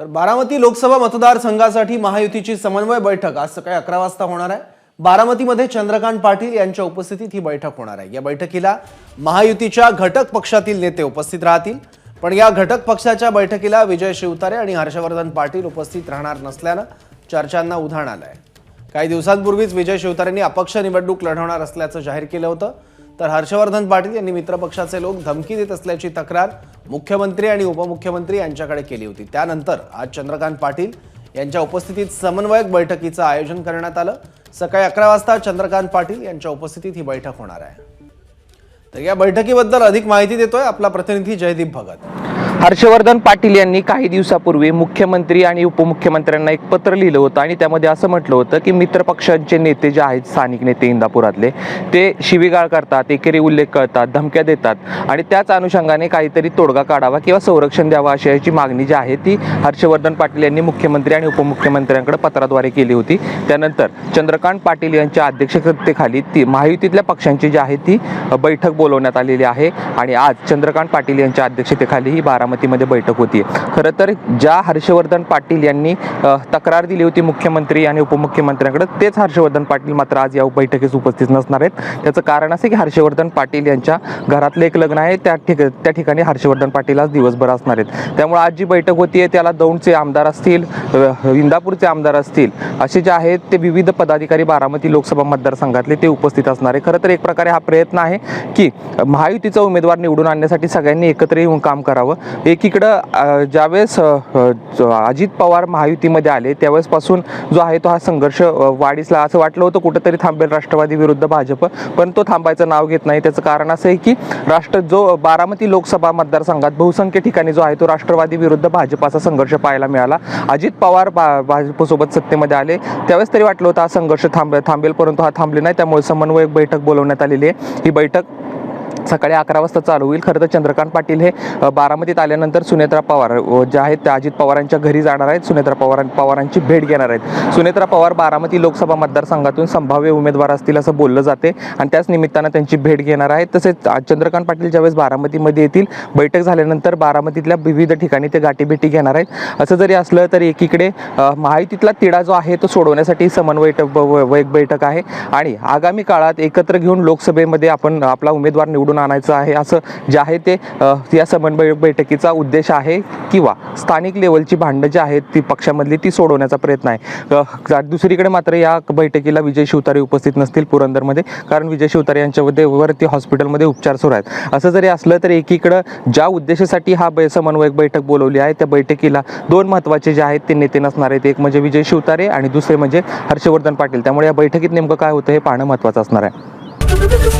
तर बारामती लोकसभा मतदारसंघासाठी महायुतीची समन्वय बैठक आज सकाळी अकरा वाजता होणार आहे. बारामतीमध्ये चंद्रकांत पाटील यांच्या उपस्थितीत ही बैठक होणार आहे. या बैठकीला महायुतीच्या घटक पक्षातील नेते उपस्थित राहतील. पण या घटक पक्षाच्या बैठकीला विजय शिवतारे आणि हर्षवर्धन पाटील उपस्थित राहणार नसल्यानं चर्चांना उधाण आलं आहे काही दिवसांपूर्वीच विजय शिवतारेंनी अपक्ष निवडणूक लढवणार असल्याचं जाहीर केलं होतं. तर हर्षवर्धन पाटील यांनी मित्रपक्षाचे लोक धमकी देत असल्याची तक्रार मुख्यमंत्री आणि उपमुख्यमंत्री यांच्याकडे केली होती. त्यानंतर आज चंद्रकांत पाटील यांच्या उपस्थितीत समन्वयक बैठकीचं आयोजन करण्यात आलं. सकाळी अकरा वाजता चंद्रकांत पाटील यांच्या उपस्थितीत ही बैठक होणार आहे. तर या बैठकीबद्दल अधिक माहिती देतोय आपला प्रतिनिधी जयदीप भगत. हर्षवर्धन पाटील यांनी काही दिवसापूर्वी मुख्यमंत्री आणि उपमुख्यमंत्र्यांना एक पत्र लिहिलं होतं आणि त्यामध्ये असं म्हटलं होतं की मित्र पक्षांचे नेते जे आहेत स्थानिक नेते इंदापुरातले ते शिवीगाळ करतात एकेरी उल्लेख करतात धमक्या देतात आणि त्याच अनुषंगाने काहीतरी तोडगा काढावा किंवा संरक्षण द्यावा अशी याची मागणी जी आहे ती हर्षवर्धन पाटील यांनी मुख्यमंत्री आणि उपमुख्यमंत्र्यांकडे पत्राद्वारे केली होती. त्यानंतर चंद्रकांत पाटील यांच्या अध्यक्षतेखाली ती महायुतीतल्या पक्षांची जी आहे ती बैठक बोलवण्यात आलेली आहे आणि आज चंद्रकांत पाटील यांच्या अध्यक्षतेखाली ही बारामतीमध्ये बैठक होती. खरं तर ज्या हर्षवर्धन पाटील यांनी तक्रार दिली होती मुख्यमंत्री आणि उपमुख्यमंत्र्यांकडे तेच हर्षवर्धन पाटील मात्र आज या बैठकीस उपस्थित नसणार आहेत. त्याचं कारण असं की हर्षवर्धन पाटील यांच्या घरातलं एक लग्न आहे. त्या ठिक त्या ठिकाणी हर्षवर्धन पाटील आज दिवसभर असणार आहेत. त्यामुळे आज जी बैठक होतीये त्याला दौंडचे आमदार असतील इंदापूरचे आमदार असतील असे जे आहेत ते विविध पदाधिकारी बारामती लोकसभा मतदारसंघातले ते उपस्थित असणार आहे खरं तर एक प्रकारे हा प्रयत्न आहे की महायुतीचा उमेदवार निवडून आणण्यासाठी सगळ्यांनी एकत्र येऊन काम करावं. एकीकडं ज्यावेळेस अजित पवार महायुतीमध्ये आले त्यावेळेसपासून जो आहे तो हा संघर्ष वाढीसला. असं वाटलं होतं कुठंतरी थांबेल राष्ट्रवादी विरुद्ध भाजप पण तो थांबायचं नाव घेत नाही. त्याचं कारण असं आहे की राष्ट्र जो बारामती लोकसभा मतदारसंघात बहुसंख्य ठिकाणी जो आहे तो राष्ट्रवादी विरुद्ध भाजपाचा संघर्ष पाहायला मिळाला. अजित पवार भाजपसोबत सत्तेमध्ये आले. त्यावेळेस तरी वाटलं होतं हा संघर्ष थांब थांबेल परंतु हा थांबले नाही. त्यामुळे समन्वयक बैठक बोलवण्यात आलेली आहे. ही बैठक सकाळी अकरा वाजता चालू होईल. खरं तर चंद्रकांत पाटील हे बारामतीत आल्यानंतर सुनेत्रा पवार जे आहेत त्या अजित पवारांच्या घरी जाणार आहेत. सुनेत्रा पवार पवारांची भेट घेणार आहेत. सुनेत्रा पवार बारामती लोकसभा मतदारसंघातून संभाव्य उमेदवार असतील असं बोललं जाते आणि त्याच निमित्तानं त्यांची भेट घेणार आहेत. तसेच चंद्रकांत पाटील ज्यावेळेस बारामतीमध्ये येतील बैठक झाल्यानंतर बारामतीतल्या विविध ठिकाणी ते गाठीभेटी घेणार आहेत. असं जरी असलं तरी एकीकडे माहितीतला महायुतीतला तिढा जो आहे तो सोडवण्यासाठी समन्वय व- एक बैठक आहे. आणि आगामी काळात एकत्र घेऊन लोकसभेमध्ये आपण आपला उमेदवार निवडून आणायचं आहे. असं जे आहे ते या समन्वय बैठकीचा उद्देश आहे किंवा स्थानिक लेवलची भांडणं जी आहेत ती पक्षामधली ती सोडवण्याचा प्रयत्न आहे. दुसरीकडे मात्र या बैठकीला विजय शिवतारे उपस्थित नसतील पुरंदरमध्ये कारण विजय शिवतारे यांच्यामध्ये वरती हॉस्पिटलमध्ये उपचार सुरू आहेत. असं जरी असलं तरी एकीकडं ज्या उद्देशासाठी हा बै समन्वयक बैठक बोलवली आहे त्या बैठकीला दोन महत्त्वाचे जे आहेत ते नेते नसणार आहेत. एक म्हणजे विजय शिवतारे आणि दुसरे म्हणजे हर्षवर्धन पाटील. त्यामुळे या बैठकीत नेमकं काय होतं हे पाहणं महत्त्वाचं असणार आहे.